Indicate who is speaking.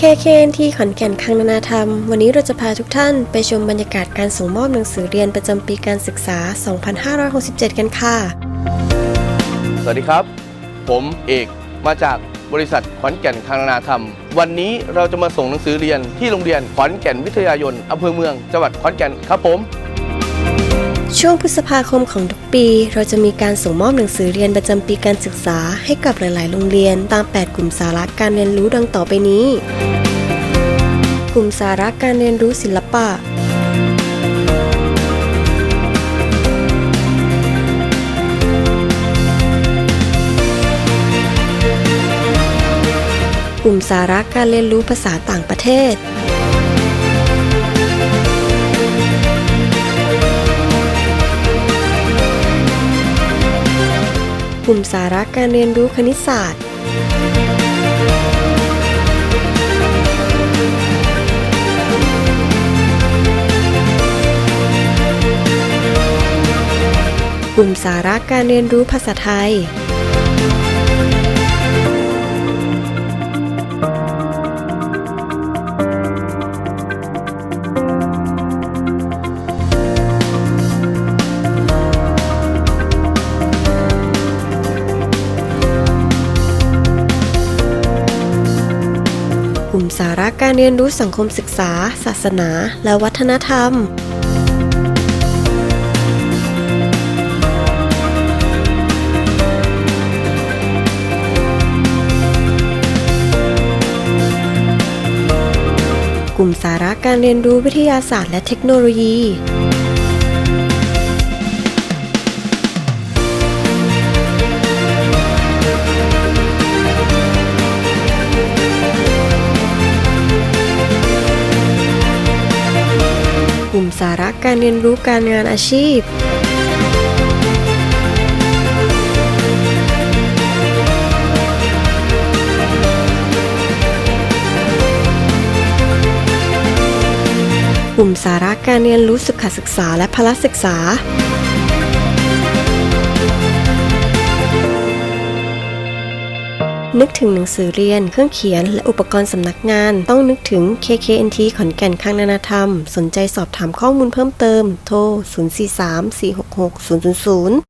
Speaker 1: KKNT ขอนแก่นคลังนานาธรรม วันนี้เราจะพาทุกท่านไปชมบรรยากาศการส่งมอบหนังสือเรียนประจำปีการศึกษา 2567 กันค่ะ
Speaker 2: สวัสดีครับ ผมเอกมาจากบริษัทขอนแก่นคังนาธรรม วันนี้เราจะมาส่งหนังสือเรียนที่โรงเรียนขอนแก่นวิทยายนอำเภอเมืองจังหวัดขอนแก่นครับผม
Speaker 1: ช่วงพฤษภาคมของทุกปี เราจะมีการส่งมอบหนังสือเรียนประจำปีการศึกษาให้กับหลาย ๆ โรงเรียน ตาม 8 กลุ่มสาระการเรียนรู้ดังต่อไปนี้ กลุ่มสาระการเรียนรู้ศิลปะ กลุ่มสาระการเรียนรู้ภาษาต่างประเทศ กลุ่มสาระการเรียนรู้คณิตศาสตร์ กลุ่มสาระการเรียนรู้ภาษาไทย ลุ่มสาระการเรียนรู้สังคมศึกษา ศาสนา และวัฒนธรรมกลุ่มสาระการเรียนรู้วิทยาศาสตร์และเทคโนโลยี กลุ่มสาระการเรียนรู้การงานอาชีพ กลุ่มสาระการเรียนรู้สุขศึกษาและพละศึกษา นึกถึงหนังสือเรียน เครื่องเขียน และอุปกรณ์สำนักงาน ต้องนึกถึง KKNT ขอนแก่นข้างนานาธรรม สนใจสอบถามข้อมูลเพิ่มเติม โทร 043 466 000